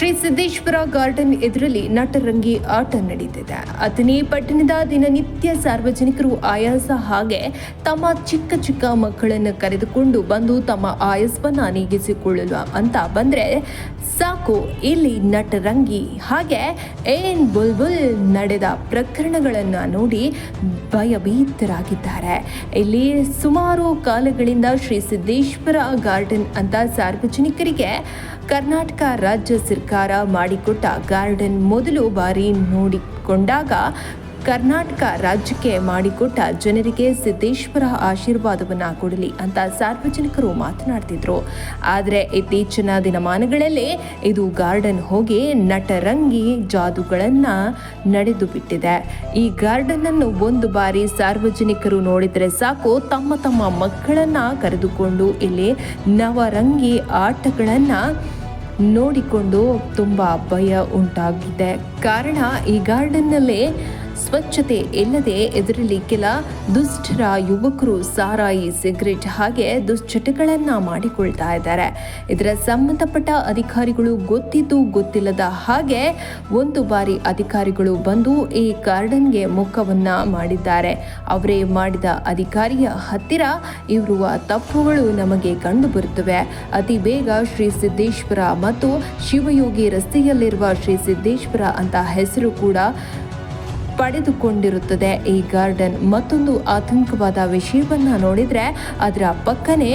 Shri Siddeshwara garden ಎದುರಲ್ಲಿ ನಟರಂಗಿ ಆಟ ನಡೀತಿದೆ. ಅಥಣಿ ಪಟ್ಟಣದ ದಿನನಿತ್ಯ ಸಾರ್ವಜನಿಕರು ಆಯಾಸ ಹಾಗೆ ತಮ್ಮ ಚಿಕ್ಕ ಚಿಕ್ಕ ಮಕ್ಕಳನ್ನು ಕರೆದುಕೊಂಡು ಬಂದು ತಮ್ಮ ಆಯಾಸವನ್ನ ನೀಗಿಸಿಕೊಳ್ಳಲು ಅಂತ ಬಂದ್ರೆ ಸಾಕು, ಇಲ್ಲಿ ನಟರಂಗಿ. ಹಾಗೆ ಏನ್ ಬುಲ್ಬುಲ್ ನಡೆದ ಪ್ರಕರಣಗಳನ್ನು ನೋಡಿ ಭಯಭೀತರಾಗಿದ್ದಾರೆ. ಇಲ್ಲಿ ಸುಮಾರು ಕಾಲಗಳಿಂದ ಶ್ರೀ ಸಿದ್ದೇಶ್ವರ ಗಾರ್ಡನ್ ಅಂತ ಸಾರ್ವಜನಿಕರಿಗೆ ಕರ್ನಾಟಕ ರಾಜ್ಯ ಸರ್ಕಾರ ಮಾಡಿಕೊಟ್ಟ ಗಾರ್ಡನ್ ಮೊದಲು ಬಾರಿ ನೋಡಿಕೊಂಡಾಗ ಕರ್ನಾಟಕ ರಾಜ್ಯಕ್ಕೆ ಮಾಡಿಕೊಟ್ಟ ಜನರಿಗೆ ಸಿದ್ದೇಶ್ವರ ಆಶೀರ್ವಾದವನ್ನು ಕೊಡಲಿ ಅಂತ ಸಾರ್ವಜನಿಕರು ಮಾತನಾಡ್ತಿದ್ರು. ಆದರೆ ಇತ್ತೀಚಿನ ದಿನಮಾನಗಳಲ್ಲಿ ಇದು ಗಾರ್ಡನ್ ಹೋಗಿ ನಟರಂಗಿ ಜಾದುಗಳನ್ನ ನಡೆದು ಬಿಟ್ಟಿದೆ. ಈ ಗಾರ್ಡನ್ ಅನ್ನು ಒಂದು ಬಾರಿ ಸಾರ್ವಜನಿಕರು ನೋಡಿದರೆ ಸಾಕು, ತಮ್ಮ ತಮ್ಮ ಮಕ್ಕಳನ್ನ ಕರೆದುಕೊಂಡು ಇಲ್ಲಿ ನವರಂಗಿ ಆಟಗಳನ್ನ ನೋಡಿಕೊಂಡು ತುಂಬ ಭಯ ಉಂಟಾಗಿದೆ. ಕಾರಣ ಈ ಗಾರ್ಡನ್ನಲ್ಲಿ ಸ್ವಚ್ಛತೆ ಇಲ್ಲದೆ ಇದರಲ್ಲಿ ಕೆಲ ದುಷ್ಟರ ಯುವಕರು ಸಾರಾಯಿ ಸಿಗರೆಟ್ ಹಾಗೆ ದುಶ್ಚಟಗಳನ್ನು ಮಾಡಿಕೊಳ್ತಾ ಇದ್ದಾರೆ. ಇದರ ಸಂಬಂಧಪಟ್ಟ ಅಧಿಕಾರಿಗಳು ಗೊತ್ತಿದ್ದು ಗೊತ್ತಿಲ್ಲದ ಹಾಗೆ ಒಂದು ಬಾರಿ ಅಧಿಕಾರಿಗಳು ಬಂದು ಈ ಗಾರ್ಡನ್ಗೆ ಮುಖವನ್ನ ಮಾಡಿದ್ದಾರೆ. ಅವರೇ ಮಾಡಿದ ಅಧಿಕಾರಿಯ ಹತ್ತಿರ ಇರುವ ತಪ್ಪುಗಳು ನಮಗೆ ಕಂಡು ಬರುತ್ತವೆ ಅತಿ ಬೇಗ ಶ್ರೀ ಸಿದ್ದೇಶ್ವರ ಮತ್ತು ಶಿವಯೋಗಿ ರಸ್ತೆಯಲ್ಲಿರುವ ಶ್ರೀ ಸಿದ್ದೇಶ್ವರ ಅಂತ ಹೆಸರು ಕೂಡ ಪಡೆದುಕೊಂಡಿರುತ್ತದೆ. ಈ ಗಾರ್ಡನ್ ಮತ್ತೊಂದು ಆತಂಕವಾದ ವಿಷಯವನ್ನು ನೋಡಿದರೆ ಅದರ ಪಕ್ಕನೇ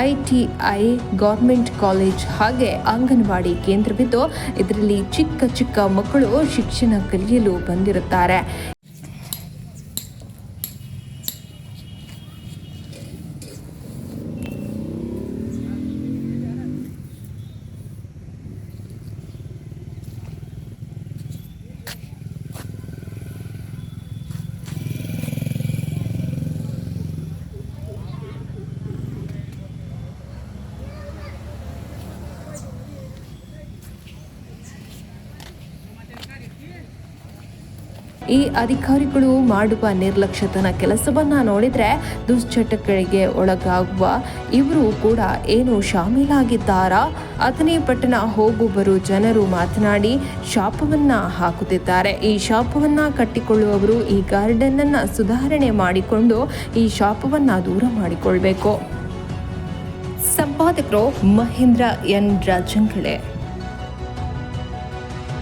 I T I government college ಹಾಗೆ ಅಂಗನವಾಡಿ ಕೇಂದ್ರವಿದ್ದು, ಇದರಲ್ಲಿ ಚಿಕ್ಕ ಚಿಕ್ಕ ಮಕ್ಕಳು ಶಿಕ್ಷಣ ಕಲಿಯಲು ಬಂದಿರುತ್ತಾರೆ. ಈ ಅಧಿಕಾರಿಗಳು ಮಾಡುವ ನಿರ್ಲಕ್ಷ್ಯತನ ಕೆಲಸವನ್ನ ನೋಡಿದ್ರೆ ದುಶ್ಚಟಗಳಿಗೆ ಒಳಗಾಗುವ ಇವರು ಕೂಡ ಏನು ಶಾಮೀಲಾಗಿದ್ದಾರಾ? ಅಥಣಿ ಪಟ್ಟಣ ಹೋಗು ಬರು ಜನರು ಮಾತನಾಡಿ ಶಾಪವನ್ನ ಹಾಕುತ್ತಿದ್ದಾರೆ. ಈ ಶಾಪವನ್ನ ಕಟ್ಟಿಕೊಳ್ಳುವವರು ಈ ಗಾರ್ಡನ್ ಅನ್ನ ಸುಧಾರಣೆ ಮಾಡಿಕೊಂಡು ಈ ಶಾಪವನ್ನ ದೂರ ಮಾಡಿಕೊಳ್ಬೇಕು. ಸಂಪಾದಕರು ಮಹೇಂದ್ರ ಎನ್. ರಾಜಂಗಳೆ